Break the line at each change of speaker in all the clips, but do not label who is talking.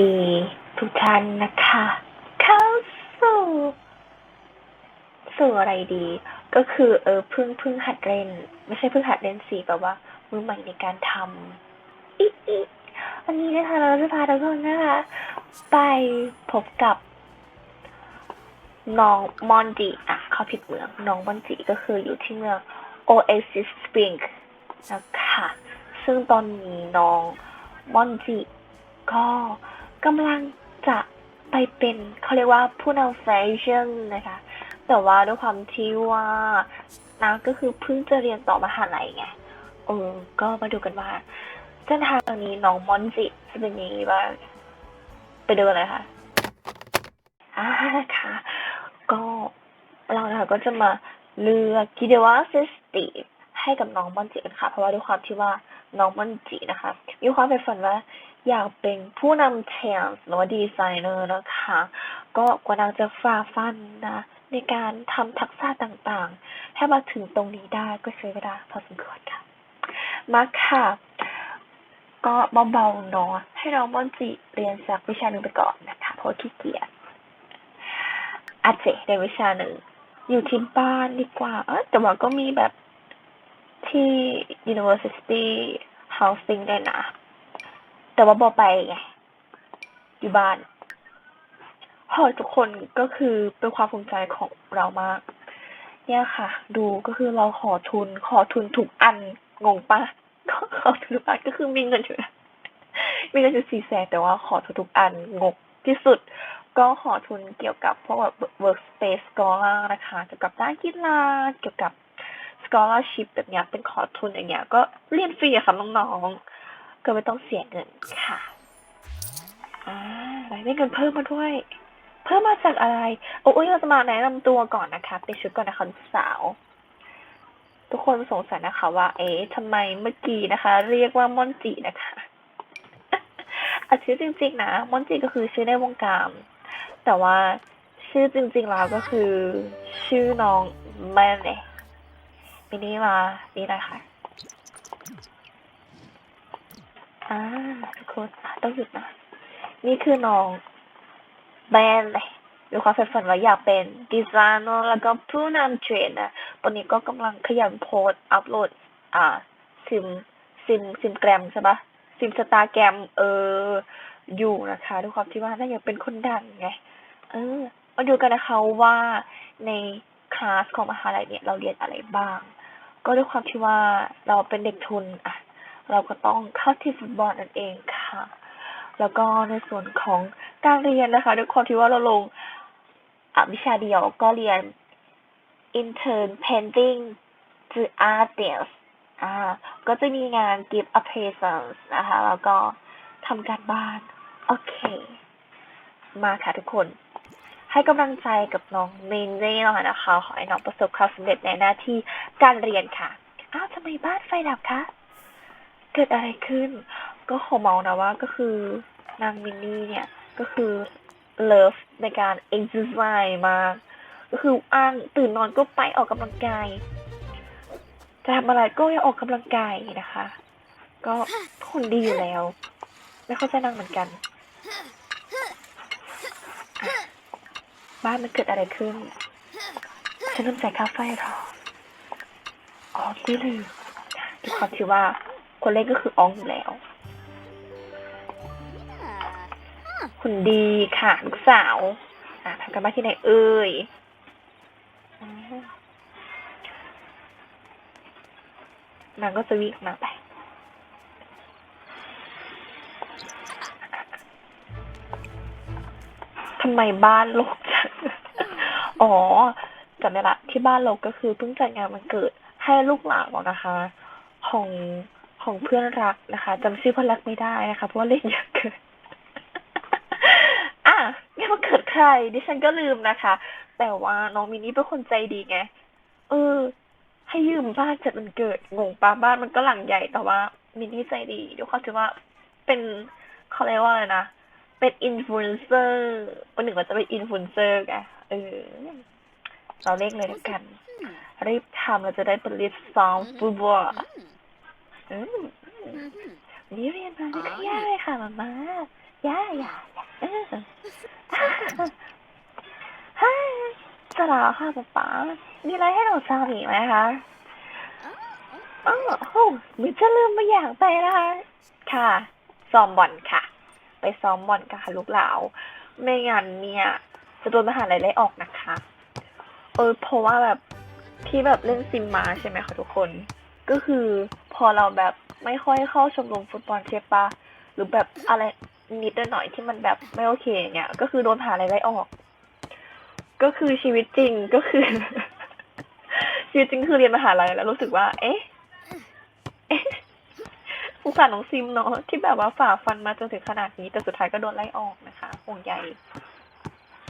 ดีทุกท่านนะคะ เข้าสู่สู่อะไรดี ก็คือเออเพิ่งพิ่งหัดเล่น ไม่ใช่พิ่งหัดเล่นสิแบบว่ามือใหม่ในการทำอีอีวันนี้นะคะเราจะพาทุกคนนะคะ ไปพบกับน้องมอนจิอะเขาผิดเมืองน้องมอนจิก็คืออยู่ที่เมือง Oasis Spring นะคะซึ่งตอนนี้น้องมอนจิก็ กำลังจะไปเป็นเขาเรียกว่าผู้นำแฟชั่นนะคะ แต่ว่าด้วยความที่ว่านางก็คือเพิ่งจะเรียนต่อมหาลัยไงเออก็มาดูกันว่าเส้นทางนี้น้องมอนจิจะเป็นยังไงบ้างไปดูกันเลยค่ะอ่าค่ะ ก็เรานะคะก็จะมาเลือกคิดว่าเซสตีให้กับน้องมอนจิกันค่ะ เพราะว่าด้วยความที่ว่าน้องมอนจินะคะ มีความใฝ่ฝันว่า อยากเป็นผู้นำแทนหรือว่าดีไซเนอร์นะคะ ก็กว่านางจะฝ่าฟันนะ ในการทำทักษะต่างๆ ให้มาถึงตรงนี้ได้ก็ใช้เวลาพอสมควรค่ะ มาค่ะ ก็เบาๆเนาะให้น้องมอนจิเรียนสักวิชาหนึ่งไปก่อนนะคะ เพราะขี้เกียจอาเจในวิชาหนึ่ง อยู่ที่บ้านดีกว่า เออแต่ว่าก็มีแบบที่ University Housing ได้นะ แต่ว่าบอไปไงอยู่บ้านพอทุกคนก็คือเป็นความภูมิใจของเรามาก เนี่ยค่ะ ดูก็คือเราขอทุน ขอทุนทุกอันงงปะขอทุนทุกอันก็คือมีเงินอยู่มีเงินอยู่สี่แสนแต่ว่าขอทุนทุกอันงกที่สุด ก็ขอทุนเกี่ยวกับพวกแบบ workspace scholar นะคะเกี่ยวกับด้านกีฬาเกี่ยวกับ scholarship แบบเนี้ยเป็นขอทุนอย่างเงี้ยก็เรียนฟรีอะค่ะน้องๆ ก็ไม่ต้องเสียเงินค่ะอ่าได้เงินเพิ่มมาด้วย เพิ่มมาจากอะไร โอ้ยเราจะมาแนะนำตัวก่อนนะคะเป็นชุดก่อนนะคะสาว ทุกคนสงสัยนะคะว่า เอ๊ะทำไมเมื่อกี้นะคะ เรียกว่าม่อนจินะคะอาชื่อจริง ๆ นะม่อนจิก็คือชื่อในวงการแต่ว่าชื่อจริง ๆ แล้วก็คือ ชื่อน้องแม่เนมินี่มานี่เลยค่ะ อ่าทุกคนอะต้องหยุดนะ นี่คือน้องแบนเลยมีความใฝ่ฝันว่าอยากเป็นดีไซเนอร์แล้วก็ผู้นำเทรนนะตอนนี้ก็กำลังขยันโพสอัพโหลด อ่า ซิม ซิม ซิมแกรมใช่ปะซิมสตาแกรม เออ อยู่นะคะด้วยความที่ว่าน่าอยากเป็นคนดังไง เออ มาดูกันนะคะว่าในคลาสของมหาลัยเนี่ยเราเรียนอะไรบ้าง ก็ด้วยความที่ว่าเราเป็นเด็กทุนอะ เราก็ต้องเข้าที่ฟุตบอลนั่นเองค่ะ แล้วก็ในส่วนของการเรียนนะคะด้วยความที่ว่าเราลงอะวิชาเดียวก็เรียน intern painting จือ artist อ่าก็จะมีงาน give appraisals นะคะ แล้วก็ทำการบ้าน โอเค มาค่ะทุกคน ให้กำลังใจกับน้องเมนเน่หน่อยนะคะ ขอให้น้องประสบความสำเร็จในหน้าที่การเรียนค่ะ อ้าวทำไมบ้านไฟดับคะ เกิดอะไรขึ้น ก็ขอเมานะว่าก็คือนางมินนี่เนี่ย ก็คือเลิฟในการ exercise มากก็คืออ้างตื่นนอนก็ไปออกกำลังกาย จะทำอะไรก็ยังออกกำลังกายนะคะ ก็คนดีอยู่แล้ว ไม่เข้าใจนางเหมือนกัน บ้านมันเกิดอะไรขึ้น ฉันลืมจ่ายค่าไฟหรออ๋อที่ลืมด้วยความที่ว่า คนเล่นก็คืออ้องอยู่แล้ว คุณดีค่ะลูกสาว อะทำกันบ้านที่ไหนเอ่ยอืมนางก็จะวิ่งออกมาไปทำไมบ้านโลกจัง อ๋อจำได้ละที่บ้านเราก็คือเพิ่งจัดงานวันเกิดให้ลูกหลานเรานะคะ ของ ของเพื่อนรักนะคะจำชื่อเพื่อนรักไม่ได้นะคะ เพราะว่าเล่นเยอะเกินอะนี่มันเกิดใคร ดิฉันก็ลืมนะคะ แต่ว่าน้องมินนี่เป็นคนใจดีไง เออ ให้ยืมบ้านจัดมันเกิดงงปะบ้านมันก็หลังใหญ่แต่ว่า มินนี่ใจดีด้วยความที่ว่าเป็นเขาเรียกว่าอะไรนะเป็นอินฟลูเอนเซอร์วันหนึ่งเราจะเป็นอินฟลูเอนเซอร์ไงเออเราเรียกเลยแล้วกัน รีบทำเราจะได้เป็นลิสต์ซองฟูบอ อืมนี่เรียนมาไม่เครียดเลยค่ะมาม่าย่าอย่าอย่าเออฮ่าสลาค่ะป๊าป๋ามีอะไรให้เราทราบอีกไหมคะอ๋อโอ้มิจะลืมไม่อยากไปนะคะ ค่ะ ซ้อมบอลค่ะ ไปซ้อมบอลกันค่ะลูกหลาว ไม่งั้นเนี่ย จะโดนมหาลัยไล่ออกนะคะ เออเพราะว่าแบบที่แบบเล่นซิมมาใช่ไหมคะทุกคน ก็คือ พอเราแบบไม่ค่อยเข้าชมรมฟุตบอลใช่ปะหรือแบบอะไรนิดหน่อยที่มันแบบไม่โอเคอย่างเงี้ยก็คือโดนหาลัยไล่ออก ก็คือชีวิตจริงก็คือ ชีวิตจริงคือเรียนมหาลัยแล้วรู้สึกว่า เอ๊ะเอ๊ะสงสาน้องซิมเนาะที่แบบว่าฝ่าฟันมาจนถึงขนาดนี้ แต่สุดท้ายก็โดนไล่ออกนะคะห่วงใย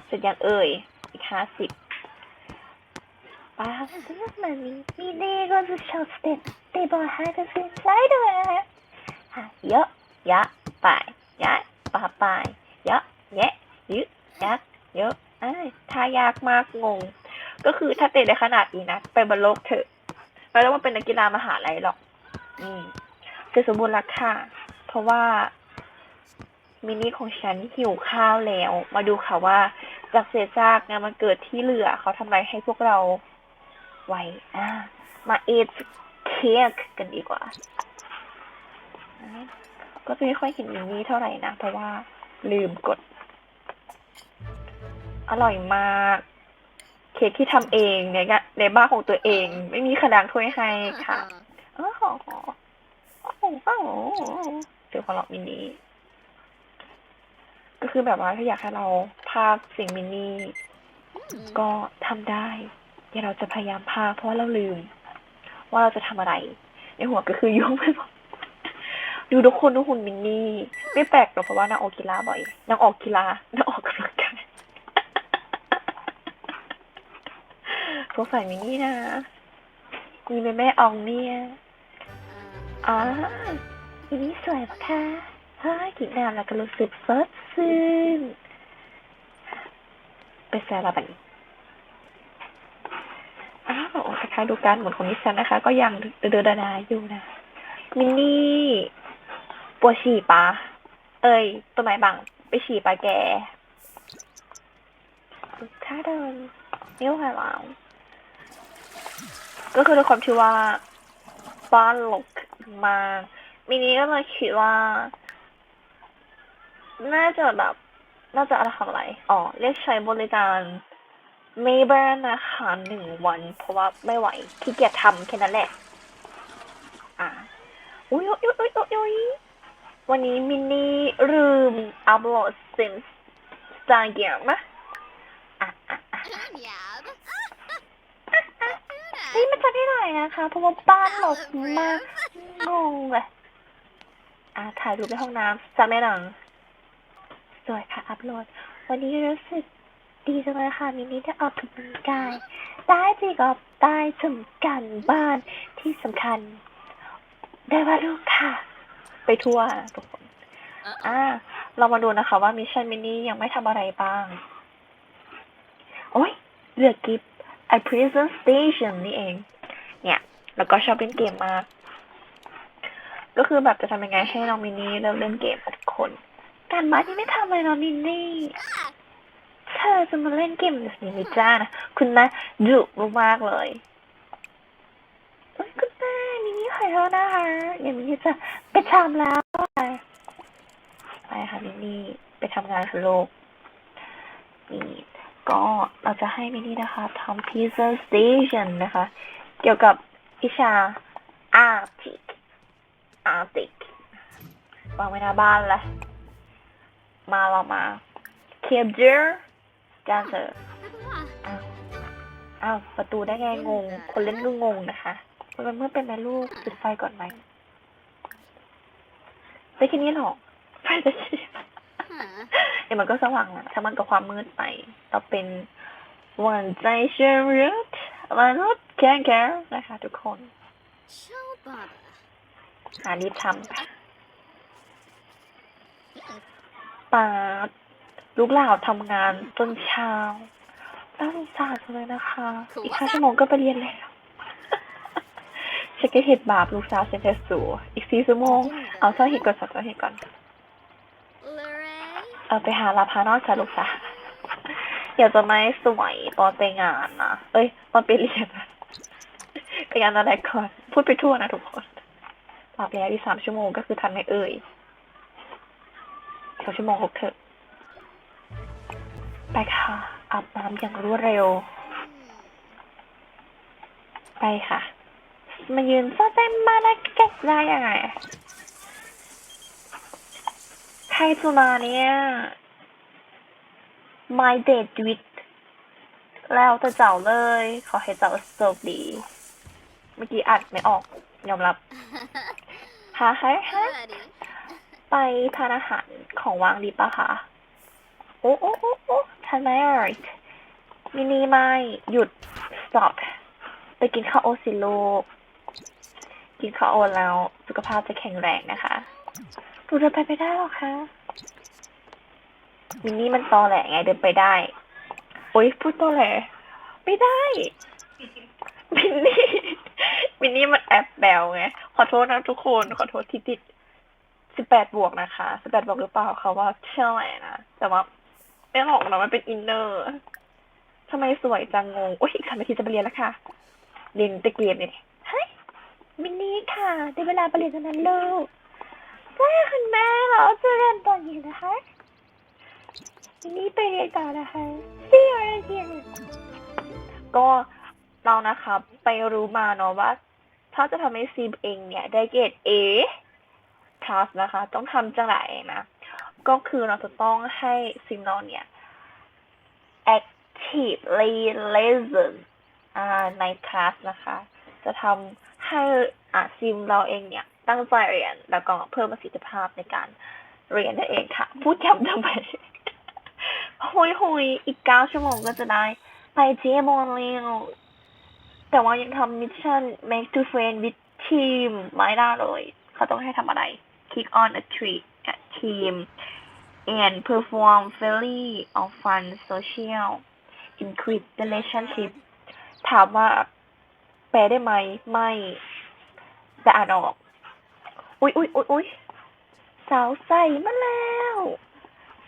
เสร็จยังเอ่ยอีกห้าสิบ ป้าเลือกมันมีมีเด็กก็จะชอบสเต็ปเตะบอลให้กันสิไล่ด้วยนะฮะเยอะยะไปยะปาไปยะแยะยึยักเยอะไอ้ายายากมากงง ก็คือถ้าเตะได้ขนาดนี้นะไปบนโลกเถอะไม่ต้องมาเป็นนักกีฬามหาลัยหรอก อืมจะสมบูรณ์รักค่ะ เพราะว่า มินิของฉันหิวข้าวแล้ว มาดูค่ะว่าจากเศษซากงานมันเกิดที่เหลือเขาทำอะไรให้พวกเรา ไว้อ่ามาเอทเค้กกันดีกว่าอ่า ก็จะไม่ค่อยเห็นมินิเท่าไหร่นะ เพราะว่าลืมกด อร่อยมาก เค้กที่ทำเองในงะในบ้านของตัวเอง ไม่มีขนางถ้วยให้ค่ะโอ้โหโอ้โหโอ้โหเสียงของเราะมินนี่ก็คือแบบว่าถ้าอยากให้เราภาคเสียงมินนี่ก็ทำได้ เดี๋ยวเราจะพยายามภาเพราะว่าเราลืม ว่าเราจะทำอะไร ในหัวก็คือยุ่งไปหมดดูทุกคนดูหุ่นมินนี่ไม่แปลกหรอกเพราะว่านางออกกีฬาบ่อยนางออกกีฬานางออกกำลังกายสงสัยมินนี่นะมีแม่แม่อองเนี่ยอ๋อทีนี้สวยปะคะฮ้ยกินน้ำแล้วก็รู้สึกสดชื่นไปแซลาบันอ้ คล้ายๆดูการหมุนของนิสันนะคะ ก็ยังเดินดาๆอยู่นะ มินนี่ปวดฉี่ปะเอ้ยต้นไม้บัง ไปฉี่ปะแกถ้าเดินนิ้วหายหลังก็คือด้วยความที่ว่าบ้านหลกมามินี้ก็เลยคิดว่า น่าจะแบบ น่าจะอะไรทำอะไร อ๋อ เรียกใช้บริการ เมเบอร์นะคะหนึ่งวัน เพราะว่าไม่ไหวขี้เกียจทำแค่นั้นแหละ อ่าอุ้ยอุ้ยอุ้ยอุ้ยอุ้ยวันนี้มินนี่ลืมอัพโหลดซิมสตาร์เกียร์มะอะอะอะนี่มันจะได้หน่อยนะคะ เพราะว่าบ้านหลกมากงงเลยอ่าถ่ายรูปในห้องน้ำจากแม่หนังสวยค่ะ อัพโหลด วันนี้รู้สึก ดีจังเลยค่ะมินนี่ได้ออกกำลังกายได้จีกอบได้ทำการบ้านที่สำคัญ ได้วาดรูปค่ะ ไปทั่วทุกคนอ่า เรามาดูนะคะว่ามิชชั่นมินนี่ยังไม่ทำอะไรบ้าง โอ้ยเลือกกิฟต์ I Prison Station นี่เอง เนี่ย แล้วก็ชอบเล่นเกมมาก ก็คือแบบจะทำยังไงให้น้องมินนี่เริ่มเล่นเกมกับทุกคน การบ้านที่ไม่ทำเลยน้องมินนี่ เธอจะมาเล่นเกมแบบนี้ไม่จ้านะคุณนะดุมากๆเลยเอ้ยคุณแม่มินี่ขอโทษนะคะเดี๋ยวมินี่จะไปทำแล้วไปค่ะมินนี่ไปทำงานค่ะโลกนี่ก็เราจะให้มินี่นะคะทำ Teaser Station นะคะ เกี่ยวกับวิชา Arctic Arctic วางไว้หน้าบ้านเลยมาเรามา Capture Dancer อ้าวอ้าวประตูได้ไงงง คนเล่นก็งงนะคะมันเมื่อเป็นนะลูกปิดไฟก่อนไหมได้แค่นี้หรอไฟจะชีเดี๋ยวมันก็สว่างนะถ้ามันก็ความมืดไปเราเป็นวันใจเชื่อรึกมนุษย์แค่แค่นะคะ ทุกคนหารีบทำค่ะปาด ลูกหลาวทำงานจนเช้าน่าสงสารจังเลยนะคะ อีกห้าชั่วโมงก็ไปเรียนแล้วฉันก็เห็ดบาปลูกสาวเซนเทสูอีกสี่ชั่วโมง เอาเท่าเห็ดก่อนสองเท่าเห็ดก่อนอไปหาลาพานอกสรุปซะเดี๋ยวจะไม่สวยตอนไปงานนะ เอ้ย ตอนไปเรียนนะไปงานอะไรก่อน พูดไปทั่วนะทุกคนหลับแล้วอีกสามชั่วโมงก็คือทันไหมเอ่ยสองชั่วโมงหกเถอะ ไปค่ะ อาบน้ำอย่างรวดเร็ว ไปค่ะ มายืนซ่อนเต้นมาได้แก๊กได้ยังไง ใครจะมาเนี่ย My date with แล้วแต่เจ้าเลย ขอให้เจ้าโชคดี เมื่อกี้อัดไม่ออก ยอมรับฮะฮะฮะ
Buddy.
ไปทานอาหารของว่างดีปะคะ โอ้โอ้โอ้ โอ้ทานไม่อร่อยมินิไม่หยุด stop ไปกินข้าวโอตสิลูก กินข้าวโอตแล้วสุขภาพจะแข็งแรงนะคะหนูเดินไปไม่ได้หรอกคะมินนี่มันตอแหลไงเดินไปได้ โอ๊ยพูดตอแหล ไม่ได้ มินนี่ มินนี่มันแอบแบวไง ขอโทษนะทุกคน ขอโทษที่ติดสิบแปดบวกนะคะสิบแปดบวกหรือเปล่าเขาว่าเชื่อไหมนะ แต่ว่า ไม่หรอกนะมันเป็นอินเนอร์ทำไมสวยจังงงโอ้ยอีกสามนาทีจะไปเรียนแล้วค่ะ เรียนตะเกียบเนี่ยเฮ้ยมินนี่ค่ะได้เวลาไปเรียนแล้วนั้นลูกใช่คุณแม่เราจะเรียนตอนนี้นะคะมินนี่ไปเรียนก่อนนะคะ See you again ก็เรานะคะไปรู้มาเนาะว่า ถ้าจะทำให้ซีมเองเนี่ย ได้เกรด A คลาสนะคะ ต้องทำจังไรนะ ก็คือเราจะต้องให้ซิมเราเนี่ย actively listen ในคลาสนะคะ จะทำให้อ่าซิมเราเองเนี่ย ตั้งใจเรียนแล้วก็เพิ่มประสิทธิภาพในการเรียนนั่นเองค่ะ พูดย้ำทำไมหุยหุยอีกเก้าชั่วโมงก็จะได้ไปเจมอนแล้วแต่ว่ายังทำมิชชั่น make to friend with team ไม่ได้เลย เขาต้องให้ทำอะไร click on a tree team and perform fairly on fun social increase relationship ถามว่า แปลได้ไหม ไม่ แต่อ่านออก อุ๊ยอุ๊ยอุ๊ยอุ๊ยสาวใสมาแล้ว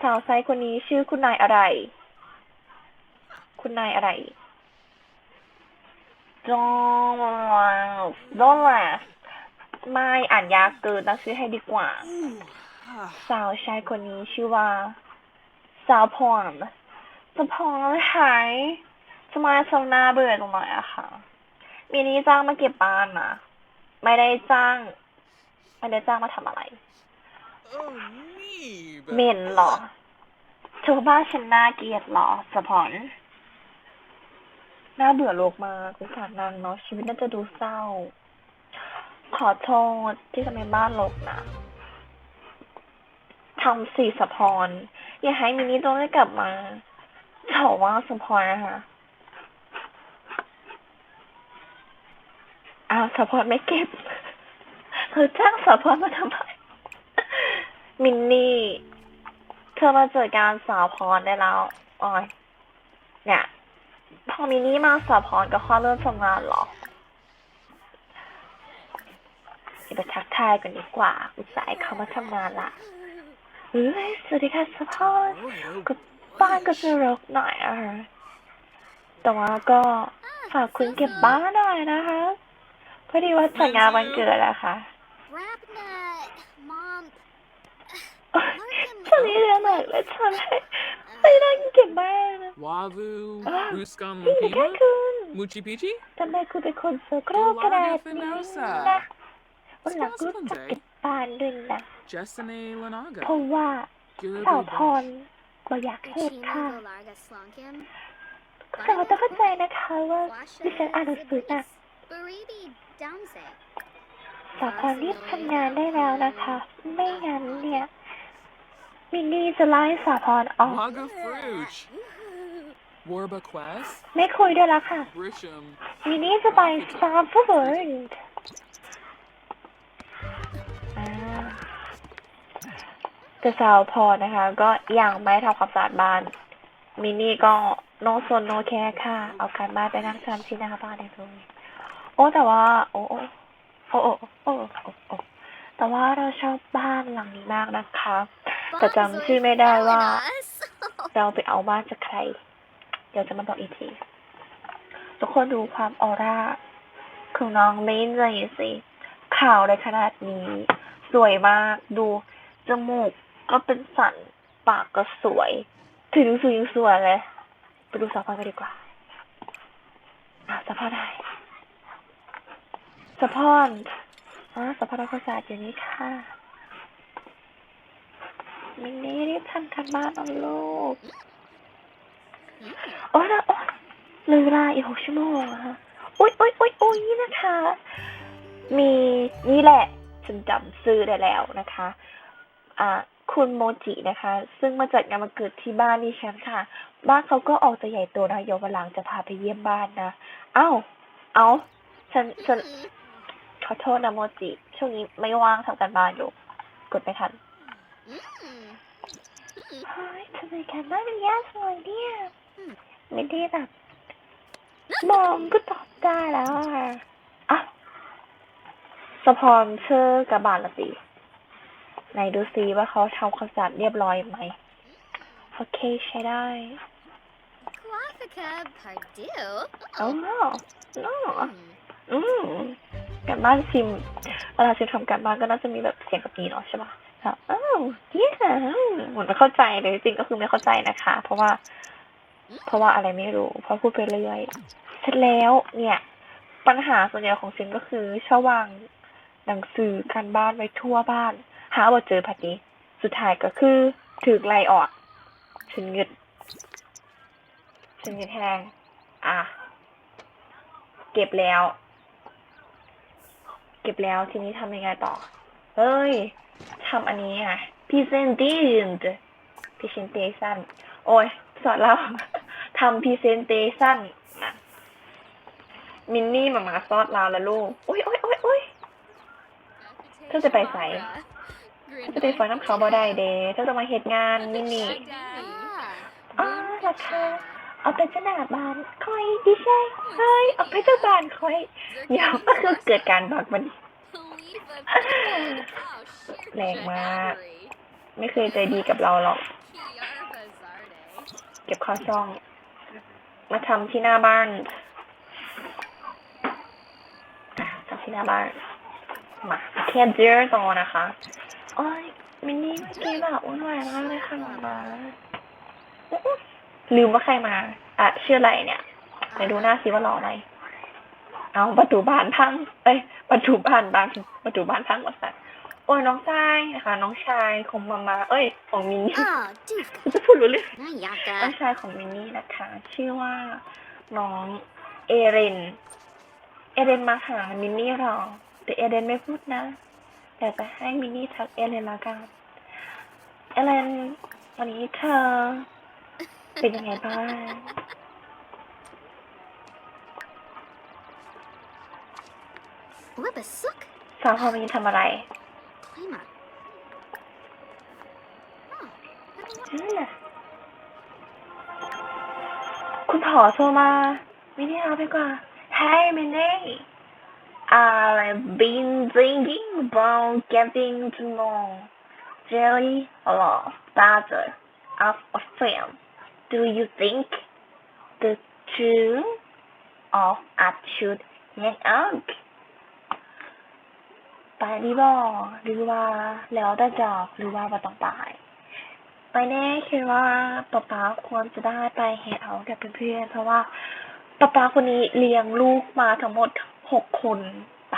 สาวใสคนนี้ชื่อคุณนายอะไร คุณนายอะไรดอนดอนลสไม่อ่านยากเกินตั้งชื่อให้ดีกว่า สาวชายคนนี้ชื่อว่า สาวพรสาวพรหายทำไมทำหน้าเบื่อตรงไหนอะคะมีนี้จ้างมาเก็บบ้านนะไม่ได้จ้าง ไม่ได้จ้างมาทำอะไรเหม็นเหรอเธอบ้านฉันน่าเกลียดเหรอสะพอนน่าเบื่อโลกมากสงสารนางเนาะชีวิตน่าจะดูเศร้า ขอโทษที่ทำให้บ้านรกนะำสี่สะพรอย่าให้มินิต้องได้กลับมาเฉาว่าสะพรนะคะอ้าวสะพรไม่เก็บเธอจ้างสะพรมาทำไมมินนี่เธอมาเจอการสาวพรได้แล้วอ๋อยเนี่ยพอมินนี่มาสาวพรก็ข้อเริ่มทำงานหรอเดี๋ยวไปทักทายกันดีกว่า อุตส่าห์ให้เขามาทำงานละ ฮ้ยสวัสดีค่ะสาวพร
Oh,
ก็บ้านก็จะรกหน่อยอะค่ะแต่ว่าก็ฝากคุณเก็บบ้านหน่อยนะคะพอดีว่าจัดงานวันเกิดอะค่ะ
Rap nut. Mom.
ฉันนี่เรียนหนักและฉันให้ไม่ได้เก็บบ้านนะ
Wavu,
Ah,
Ruskan
นี่แค่
Lupima,
คุณ
Muchi Pichi,
ทำไมคุณเป็นคนโซโครกขนาดนี้นะวันหลังรู้จักเก็บบ้านด้วยนะ
Jessene
เพ
Lanaga,
ราะว่าสาวพ
Guru
รก็อยากเห็น
Cucina
ค่ะ
go larga slunkin.
สาวต้องเข้าใจนะคะว่าดิฉันอ่านหนังสือหนัก
Baridi downse.
สาวพรรีบทำงานได้แล้วนะคะ ไม่งั้นเนี่ยมินนี่จะไล่สาวพรออก
Waga Fruch, Warba Quest,
ไม่คุยด้วยแล้วค่ะ
Grisham,
มินนี่จะไปสตาร์ฟเวิร์ด แต่สาวพรนะคะ ก็ยังไม่ทำความสะอาดบ้าน มินนี่ก็โนโซนโนแคร์ค่ะ เอาการบ้านไปนั่งทำที่หน้าบ้านได้เลยโอ้แต่ว่าโอ้โอ้โอ้โอ้โอ้โอ้โอ้แต่ว่าเราชอบบ้านหลังนี้มากนะคะ แต่จำชื่อไม่ได้ว่า
us.
เราไปเอามาจากใคร เดี๋ยวจะมาบอกอีกที ทุกคนดูความออร่าของน้องลินเลยสิขาวได้ขนาดนี้ สวยมากดูจมูก ก็เป็นสันปากก็สวย ถึงสูงยังสวยเลย ไปดูสาวพอนกันดีกว่าอะสาพอนได้สาวพอนอ๋อสาวพอนรักษาอยู่นี่ค่ะมินนี่รีบทำการบ้านเอาลูก โอ้ยนะโอ๊ยเลยเวลาอีกหกชั่วโมงอะฮะโอ๊ยโอ๊ยโอ๊ยโอ๊ยนี่นะคะ มีนี่แหละฉันจำซื้อได้แล้วนะคะ อ่า คุณโมจินะคะ ซึ่งมาจัดงานวันเกิดที่บ้านดิฉันค่ะ บ้านเขาก็ออกจะใหญ่โตนะเดี๋ยววันหลังจะพาไปเยี่ยมบ้านนะ เอ้า เอ้า ฉัน ฉัน ขอโทษนะโมจิ ช่วงนี้ไม่ว่างทำการบ้านอยู่ กดไม่ทันเฮ้ยทำไมการบ้านมันยากจังเลยเนี่ยไม่ได้แบบมองก็ตอบได้แล้วอะอะสปอนเซอร์กับบานละสิ ไหนดูซิว่าเขาทำความสะอาดเรียบร้อยไหม โอเคใช้ได้
Quafica Pardue.
อ๋ออ๋อ
Mm.
อืมการบ้านซิมเวลาซิมทำการบ้านก็น่าจะมีแบบเสียงแบบนี้เนาะใช่ปะครับอ้าวเยี่ยมเหมือนไม่เข้าใจเลยจริงๆก็คือไม่เข้าใจนะคะ เพราะว่า เพราะว่าอะไรไม่รู้ เพราะพูดไปเรื่อยเสร็จแล้วเนี่ย ปัญหาส่วนใหญ่ของซิมก็คือชอบวางหนังสือการบ้านไว้ทั่วบ้าน หาว่าเจอพัดนี้สุดท้ายก็คือถูกไล่ออกฉันเงึดฉันเงึดแหงอะ เก็บแล้ว เก็บแล้วทีนี้ทำยังไงต่อ เฮ้ยทำอันนี้อะ presentation presentation โอ้ย สอนเราทำ presentation นะมินนี่มามาซอดเราแล้วลูก โอ้ยโอ้ยโอ้ยโอ้ยเธอจะไปไส จะไปฟังน้ำเขาบ่ได้เด้เธอจะมาเหตุงานมินนี่
Ah,
อ๋อราคาเอาไปจะหนาบานคอยดิใช่เฮ้ยเอาไปจะบานคอยเดี๋ยวก็คือเกิดการบักมันแรงมาก ไม่เคยใจดีกับเราหรอก เก็บข้อซ่อง มาทำที่หน้าบ้านอะทำที่หน้าบ้านมาแค่เจอต่อนะคะ โอ้ยมินนี่เมื่อกี้แบบวุ่นวายมากเลยค่ะหมามาอุ๊ยลืมว่าใครมา อะชื่ออะไรเนี่ยไหนดูหน้าซิว่าหล่อไหมเอาประตูบ้านพังเอ้ยประตูบ้านบางประตูบ้านพังหมดสัตว์โอ้ยน้องชายนะคะ น้องชายของมามา เอ้ย ของมินนี่
Oh, dude.
จะพูดรู้เรื่องน้อง
Nayaka.
ชายของมินนี่นะคะ ชื่อว่าน้องเอเรน เอเรนมาหามินนี่หรอ แต่เอเรนไม่พูดนะ แต่จะให้มินนี่ทักเอเรนละกันเอเรนวันนี้เธอ เป็นยังไงบ้าง
Wibasuk.
สาวพอมินทำอะไร
Prima. Oh,
อืมคุณผอโทรมามินนี่เอาไปกว่า Hey มินนี่ I've been thinking about getting to know Jerry a lot better of a film. Do you think the two of us should hang out? ไปดีบอหรือว่าแล้วแต่จอบหรือว่าบ่ต้องไปไปแน่คิดว่าป๊าป๊าควรจะได้ไปแฮงเอาท์กับเพื่อนๆเพราะว่าป๊าป๊าคนนี้เลี้ยงลูกมาทั้งหมด หกคนไป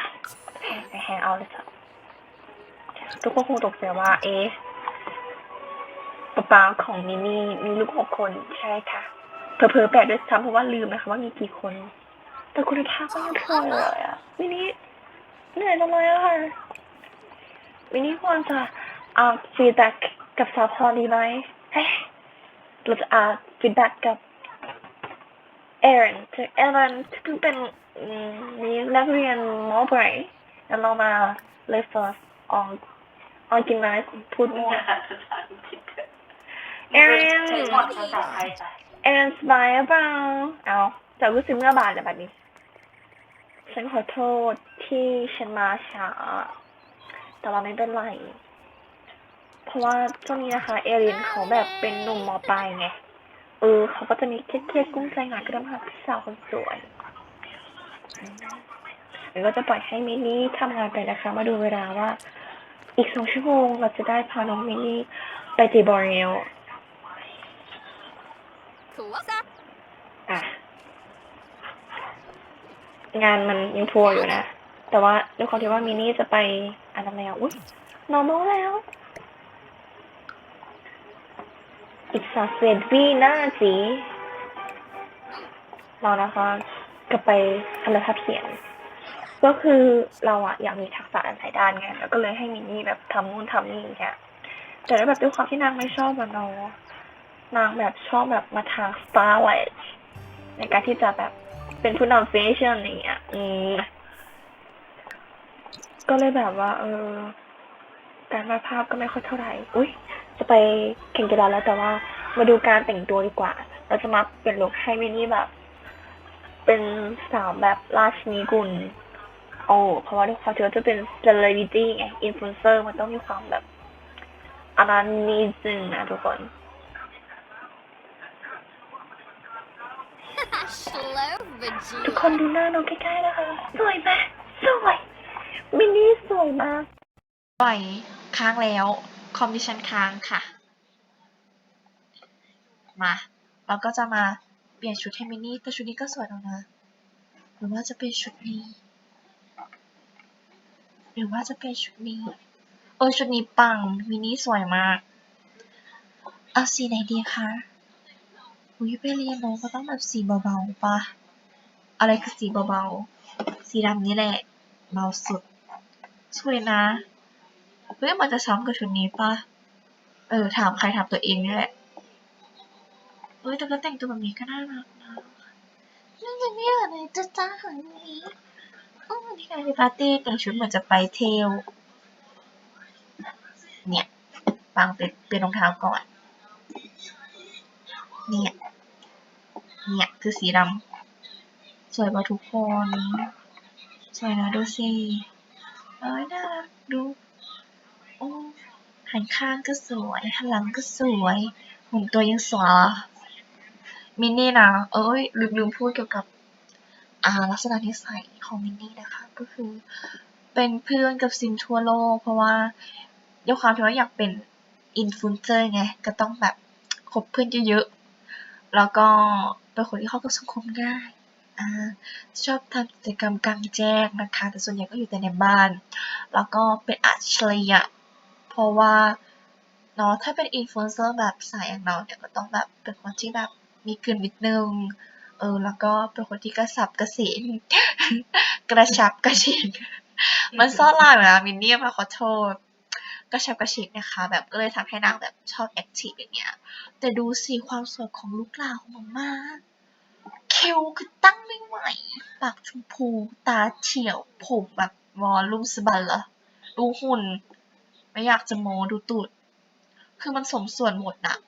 ไปแฮงเอาเลยจ้ะทุกคนคงตกใจว่า เอ๊ะป๊าป๊าของมินี่มีลูกหกคนใช่ค่ะเผลอๆแปดด้วยซ้ำเพราะว่าลืมนะคะว่ามีกี่คน แต่คุณภาพก็ยังเท่าเลยอะมินี่เหนื่อยจังเลยอะค่ะมินี่ควรจะเอาฟีดแบ็กกับสาวพอดีไหมเฮ้ยเราจะเอาฟีดแบ็กกับเอรนถึงเอรนเพิ่งเป็น มีนักเรียนมอเบรแล้วเรามาเลยฟอร์สออนออนกินไนพูดมั่วเอรนเอรนสบายหรือเปล่าเอาแต่รู้สึกเมื่อบานเลยแบบนี้ ฉันขอโทษที่ฉันมาช้า แต่ว่าไม่เป็นไร เพราะว่าช่วงนี้นะคะ เอรินเขาแบบเป็นหนุ่มมปลายไง เออ เขาก็จะมีเครียดๆกุ้งใจงานก็ได้มาหาพี่สาวคนสวย เดี๋ยวก็จะปล่อยให้มินนี่ทำงานไปนะคะ มาดูเวลาว่า อีกสองชั่วโมงเราจะได้พาน้องมินนี่ไปตีบอลแล้ว
Cool.
อะ งานมันยังทัวร์อยู่นะ แต่ว่าด้วยความที่ว่ามินนี่จะไปอันนั้นแล้วอุ้ย normal แล้ว อีกสามสิบวินาทีเรานะคะ กลับไปทำภาพเสียงก็คือเราอะอยากมีทักษะหลายด้านไงแล้วก็เลยให้มินนี่แบบทำนู่นทำนี่อย่างเงี้ยแต่แล้วแบบด้วยความที่นางไม่ชอบแบบเราอะนางแบบชอบแบบมาทาง stylish ในการที่จะแบบเป็นผู้นำแฟชั่นอย่างเงี้ย อืม ก็เลยแบบว่า เออ การวาดภาพก็ไม่ค่อยเท่าไหร่ อุ้ยจะไปแข่งกีฬาแล้วแต่ว่ามาดูการแต่งตัวดีกว่า เราจะมาเปลี่ยนลุคให้มินี่แบบ เป็นสาวแบบราชนีกุลโอ้เพราะว่าด้วยความที่ว่าจะเป็น celebrity ไง influencer มันต้องมีความแบบอันนั้นนิดนึงนะทุกคน
Slow
ทุกคน
Vegeta.
ดูหน้าน้องใกล้ๆนะคะสวยไหมสวยมินนี่สวยมาก
ปล่อยค้างแล้ว คอมดิชันค้างค่ะ มา เราก็จะมา เปลี่ยนชุดให้มินนี่ แต่ชุดนี้ก็สวยแล้วนะ หรือว่าจะเป็นชุดนี้ หรือว่าจะเป็นชุดนี้ เออชุดนี้ปัง มินนี่สวยมาก เอาสีไหนดีคะอุ้ยไปเรียนเนอะก็ต้องแบบสีเบาๆปะอะไรคือสีเบาๆ สีดำนี่แหละ เบาสุด สวยนะเฮ้ยมันจะซ้ำกับชุดนี้ปะเออ ถามใครถามตัวเองนี่แหละ เฮ้ยแต่ก็แต่งตัวแบบนี้ก็น่ารักนะนี่ยังไม่อยากเลยจ้าจ้าของนี้โอ้ที่งานปาร์ตี้แต่งชุดเหมือนจะไปเที่ยวเนี่ยปังเป็นเป็นรองเท้าก่อน เนี่ย เนี่ยคือสีดำสวยป่ะทุกคน สวยนะดูสิเอ้ยน่ารักดู โอ้หันข้างก็สวย หันหลังก็สวยหมุนตัวยังสวย มินนี่นะ เอ้ยลืมลืมพูดเกี่ยวกับอาลักษณะนิสัยของมินนี่นะคะ ก็คือเป็นเพื่อนกับซิมทั่วโลก เพราะว่าด้วยความที่ว่าอยากเป็นอินฟลูเอนเซอร์ไง ก็ต้องแบบคบเพื่อนเยอะๆ แล้วก็เป็นคนที่เข้ากับสังคมง่ายอ่าชอบทำกิจกรรมกลางแจ้งนะคะ แต่ส่วนใหญ่ก็อยู่แต่ในบ้าน แล้วก็เป็นอัจฉริยะเพราะว่าเนาะถ้าเป็นอินฟลูเอนเซอร์แบบสายอย่างเราเนี่ยก็ต้องแบบเป็นคนที่แบบ มีเกินนิดนึง เออ แล้วก็เป็นคนที่กระสับกระเสนกระชับกระเฉงมันซ่อนลายอยู่นะมินเนี่ยมาขอโทษกระชับกระเฉงนะคะ แบบก็เลยทำให้นางแบบชอบแอคทีฟอย่างเงี้ย แต่ดูสิความสวยของลูกหลานของมาม่าคิวคือตั้งไม่ไหว ปากชมพูตาเฉียวผมแบบวอลลุ่มสะบันละดูหุ่น ไม่อยากจะโมดูตูด คือมันสมส่วนหมดนะเออ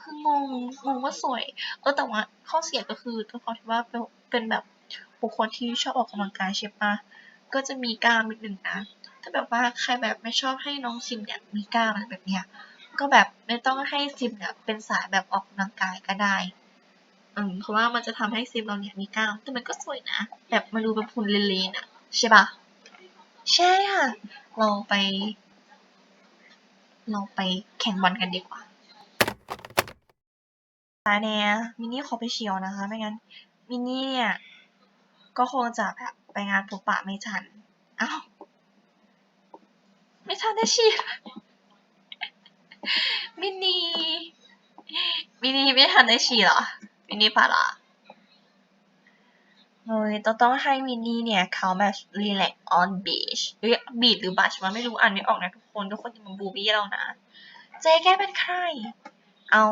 คืองงงงว่าสวยเออแต่ว่าข้อเสียก็คือด้วยความที่ว่าเป็นเป็นแบบบุคคลที่ชอบออกกำลังกายใช่ปะก็จะมีกล้ามนิดนึงนะถ้าแบบว่าใครแบบไม่ชอบให้น้องซิมเนี่ยมีกล้ามอะไรแบบเนี้ยก็แบบไม่ต้องให้ซิมเนี่ยเป็นสายแบบออกกำลังกายก็ได้อืมเพราะว่ามันจะทำให้ซิมเราเนี่ยมีกล้าม แต่มันก็สวยนะ แบบมาดูเป็นพุนเลนๆอะใช่ปะใช่ค่ะ เราไป เราไปแข่งบอลกันดีกว่า ตายแน่มินนี่ขอไปเชียวนะคะ ไม่งั้นมินนี่เนี่ยก็คงจะแบบไปงานพบปะไม่ทันอ้าวไม่ทันได้เชียร์มินนี่มินนี่ไม่ทันได้ฉี่หรอมินนี่พาละเฮ้ยต้องต้องให้มินนี่เนี่ยเขาแบบ relax on beach หรือ beach หรือ beach ว่าไม่รู้อ่านไม่ออกนะทุกคน ทุกคนอย่ามาบูบี้เรานะ เจแกเป็นใคร เอา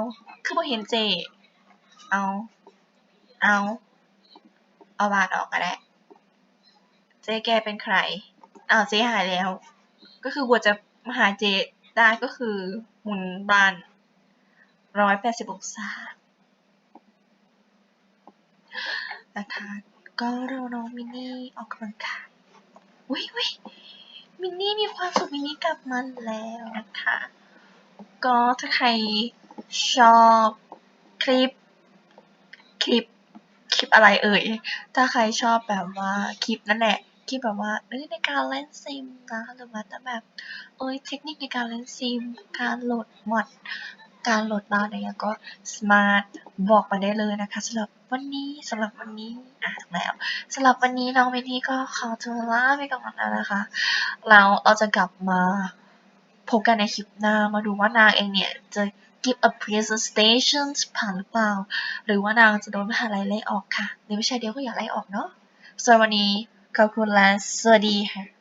คือพอเห็นเจ เอา เอา เอาบาดออกก็ได้ เจแกเป็นใครอ้าวเจหายแล้ว ก็คือวัวจะมาหาเจได้ก็คือหมุนบานร้อยแปดสิบองศานะคะก็เราน้องมินนี่ออกกำลังกายวิวิมินนี่มีความสุขมินนี่กลับมาแล้วนะคะ ก็ถ้าใคร ชอบคลิป คลิป คลิปอะไรเอ่ย ถ้าใครชอบแบบว่าคลิปนั่นแหละคลิปแบบว่าเอ้ยในการเล่นซิมนะหรือว่าแต่แบบเอ้ยเทคนิคในการเล่นซิม การโหลดมอดการโหลดบ้านอะไรเงี้ยก็สมารถบอกมาได้เลยนะคะสำหรับวันนี้สำหรับวันนี้อะแล้วสำหรับวันนี้น้องเมนี่ก็ขอตัวลาไปก่อนแล้วนะคะแล้วเราจะกลับมาพบกันในคลิปหน้ามาดูว่านางเองเนี่ยจะ give a presentation ผ่านหรือเปล่า หรือว่านางจะโดนมหาลัยไล่ออกค่ะหรือไม่ใช่เดียวก็อย่าไล่ออกเนาะส่วนวันนี้ขอบคุณและสวัสดีค่ะ